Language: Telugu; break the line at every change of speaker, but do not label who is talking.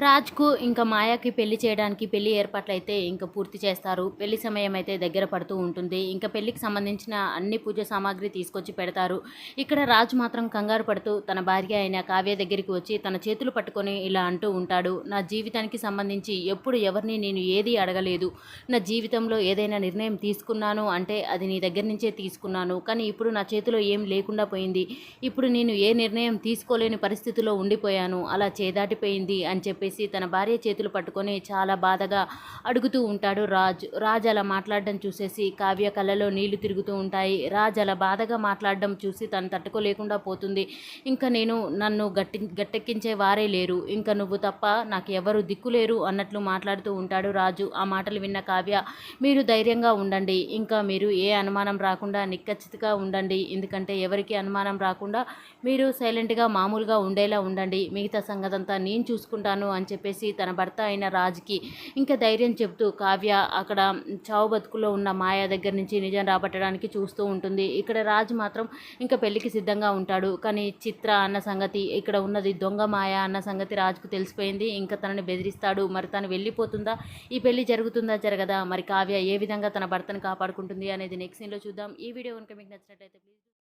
రాజ్కు ఇంకా మాయాకి పెళ్ళి చేయడానికి పెళ్ళి ఏర్పాట్లు అయితే ఇంకా పూర్తి చేస్తారు. పెళ్ళి సమయం అయితే దగ్గర పడుతూ ఉంటుంది. ఇంకా పెళ్ళికి సంబంధించిన అన్ని పూజ సామాగ్రి తీసుకొచ్చి పెడతారు. ఇక్కడ రాజు మాత్రం కంగారు పడుతూ తన భార్య అయిన కావ్య దగ్గరికి వచ్చి తన చేతులు పట్టుకొని ఇలా అంటూ ఉంటాడు. నా జీవితానికి సంబంధించి ఎప్పుడు ఎవరిని నేను ఏది అడగలేదు. నా జీవితంలో ఏదైనా నిర్ణయం తీసుకున్నాను అంటే అది నీ దగ్గర నుంచే తీసుకున్నాను. కానీ ఇప్పుడు నా చేతిలో ఏం లేకుండా పోయింది. ఇప్పుడు నేను ఏ నిర్ణయం తీసుకోలేని పరిస్థితిలో ఉండిపోయాను. అలా చేదాటిపోయింది అని చెప్పేసి తన భార్య చేతులు పట్టుకొని చాలా బాధగా అడుగుతూ ఉంటాడు రాజ్. రాజ్ అలా మాట్లాడడం చూసేసి కావ్య కళ్ళలో నీళ్ళు తిరుగుతూ ఉంటాయి. రాజ్ అలా బాధగా మాట్లాడడం చూసి తను తట్టుకోలేకుండా పోతుంది. ఇంకా నేను నన్ను గట్టి గట్టెక్కించే వారే లేరు. ఇంకా నువ్వు తప్ప నాకు ఎవరు దిక్కులేరు అన్నట్లు మాట్లాడుతూ ఉంటాడు రాజు. ఆ మాటలు విన్న కావ్య మీరు ధైర్యంగా ఉండండి. ఇంకా మీరు ఏ అనుమానం రాకుండా నిక్కచ్చితగా ఉండండి. ఎందుకంటే ఎవరికి అనుమానం రాకుండా మీరు సైలెంట్గా మామూలుగా ఉండేలా ఉండండి. మిగతా సంగతంతా నేను చూసుకుంటాను అని చెప్పేసి తన భర్త అయిన రాజుకి ఇంకా ధైర్యం చెప్తూ కావ్య అక్కడ చావు బతుకులో ఉన్న మాయ దగ్గర నుంచి నిజం రాబట్టడానికి చూస్తూ ఉంటుంది. ఇక్కడ రాజు మాత్రం ఇంకా పెళ్ళికి సిద్ధంగా ఉంటాడు. కానీ చిత్ర అన్న సంగతి ఇక్కడ ఉన్నది దొంగ మాయ అన్న సంగతి రాజుకు తెలిసిపోయింది. ఇంకా తనని బెదిరిస్తాడు. మరి తను వెళ్ళిపోతుందా? ఈ పెళ్ళి జరుగుతుందా? జరగదా? మరి కావ్య ఏ విధంగా తన భర్తను కాపాడుకుంటుంది అనేది నెక్స్ట్ సీన్లో చూద్దాం. ఈ వీడియో కనుక మీకు నచ్చినట్లయితే ప్లీజ్